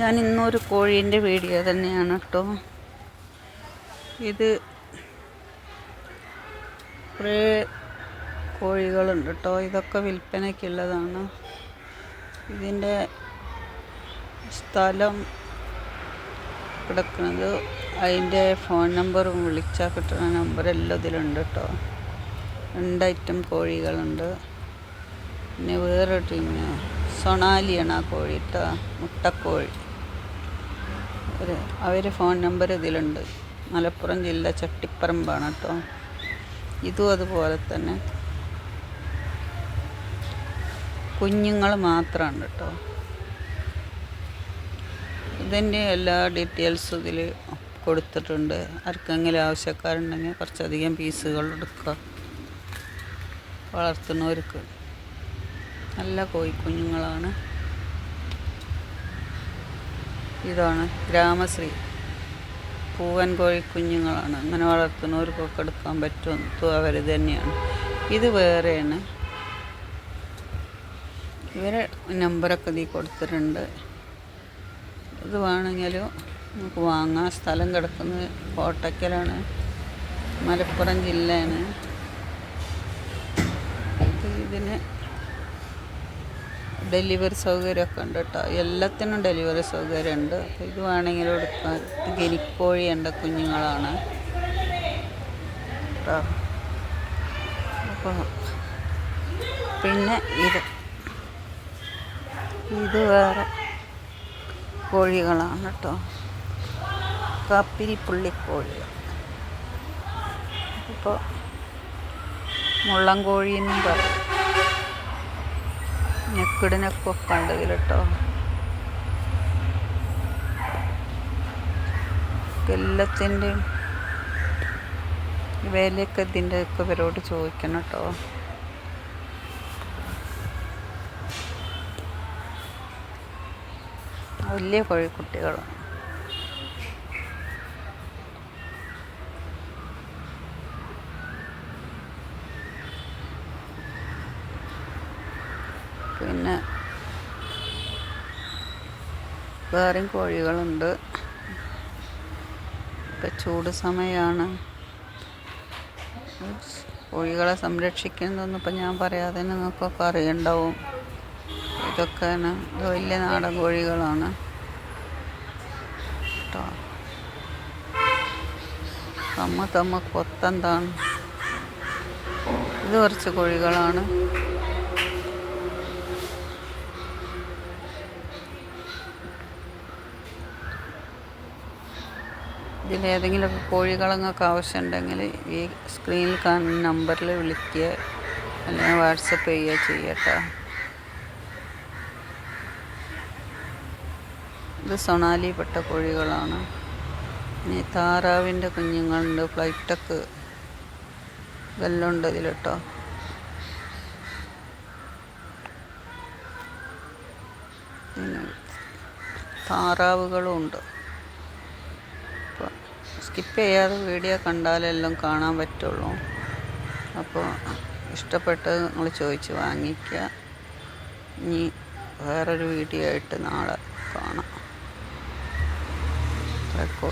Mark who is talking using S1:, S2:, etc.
S1: ഞാൻ ഇന്നൊരു കോഴീന്റെ വീഡിയോ തന്നെയാണ് കേട്ടോ. ഇത് കുറേ കോഴികളുണ്ട് കേട്ടോ. ഇതൊക്കെ വിൽപ്പനയ്ക്കുള്ളതാണ് ഇതിന്റെ സ്ഥലം കിടക്കുന്നത് അതിന്റെ ഫോൺ നമ്പറും വിളിച്ചാൽ കിട്ടുന്ന നമ്പറെല്ലാം ഇതിലുണ്ട് കേട്ടോ. രണ്ട് ഐറ്റം കോഴികളുണ്ട്. പിന്നെ വേറെ ടീമിന് സൊണാലിയാണ് ആ കോഴി കേട്ടോ മുട്ടക്കോഴി. ഒരു അവർ ഫോൺ നമ്പർ ഇതിലുണ്ട്. മലപ്പുറം ജില്ല ചട്ടിപ്പറമ്പാണ് കേട്ടോ ഇതും അതുപോലെ തന്നെ. കുഞ്ഞുങ്ങൾ മാത്രമാണ് കേട്ടോ ഇതിന്റെ എല്ലാ ഡീറ്റെയിൽസും ഇതിൽ കൊടുത്തിട്ടുണ്ട്. ആർക്കെങ്കിലും ആവശ്യക്കാരുണ്ടെങ്കിൽ കുറച്ചധികം പീസുകൾ എടുക്കുക. വളർത്തുന്നവർക്ക്. നല്ല കോഴിക്കുഞ്ഞുങ്ങളാണ്. ഇതാണ് ഗ്രാമശ്രീ. പൂവൻ കോഴിക്കുഞ്ഞുങ്ങളാണ്. അങ്ങനെ വളർത്തുന്നവർക്കൊക്കെ എടുക്കാൻ പറ്റും അവർ തന്നെയാണ്. ഇത് വേറെയാണ്. ഇവരെ നമ്പറൊക്കെ ഇതിൽ കൊടുത്തിട്ടുണ്ട്. ഇത് വേണമെങ്കിലും നമുക്ക് വാങ്ങാൻ സ്ഥലം കിടക്കുന്നത് കോട്ടയ്ക്കലാണ് മലപ്പുറം ജില്ലയാണ്. ഇത് ഇതിന് ഡെലിവറി സൗകര്യമൊക്കെ ഉണ്ട് കേട്ടോ. എല്ലാത്തിനും ഡെലിവറി സൗകര്യം ഉണ്ട് അപ്പോൾ ഇത് വേണമെങ്കിൽ എടുക്കാം. ഇത് ഗിനിക്കോഴി എന്റെ കുഞ്ഞുങ്ങളാണ്. കേട്ടോ അപ്പോൾ പിന്നെ ഇത്. ഇത് വേറെ കോഴികളാണ് കേട്ടോ. കാപ്പിരിപ്പുള്ളിക്കോഴി. ഇപ്പോൾ മുള്ളം കോഴിയെന്നും പറയും. ഉണ്ട് ഇതിൽ കേട്ടോ എല്ലാത്തിന്റെയും വിലയൊക്കെ ഇതിന്റെ ഒക്കെ ഇവരോട് ചോദിക്കണം കേട്ടോ വലിയ കോഴിക്കുട്ടികളാണ്. പിന്നെ വേറെയും കോഴികളുണ്ട്. ഇപ്പം ചൂട് സമയമാണ് കോഴികളെ സംരക്ഷിക്കുന്നതൊന്നും ഇപ്പം ഞാൻ പറയാതെ നിങ്ങൾക്കൊക്കെ അറിയണ്ടാവും. ഇതൊക്കെ ഇത് വലിയ നാടൻ കോഴികളാണ്. കേട്ടോ തമ്മ തമ്മ കൊത്തെന്താണ്. ഇത് കുറച്ച് കോഴികളാണ്. ഇതിലേതെങ്കിലുമൊക്കെ കോഴികളങ്ങൾക്ക് ആവശ്യമുണ്ടെങ്കിൽ ഈ സ്ക്രീനിൽ കാണുന്ന നമ്പറിൽ വിളിക്കുക. അല്ലെങ്കിൽ വാട്സപ്പ് ചെയ്യുക ചെയ്യട്ടോ ഇത് സൊണാലിപ്പെട്ട കോഴികളാണ്. ഇനി താറാവിന്റെ കുഞ്ഞുങ്ങളുണ്ട്. ഫ്ലൈറ്റൊക്കെ ഇതെല്ലാം ഉണ്ട് ഇതിൽ കേട്ടോ താറാവുകളും ഉണ്ട്. സ്കിപ്പ് ചെയ്യാതെ വീഡിയോ കണ്ടാലെല്ലാം കാണാൻ പറ്റുള്ളൂ. അപ്പോൾ ഇഷ്ടപ്പെട്ടത് നിങ്ങൾ ചോദിച്ച് വാങ്ങിക്കുക. ഇനി വേറൊരു വീഡിയോ ആയിട്ട് നാളെ കാണാം. അത്രയൊക്കെ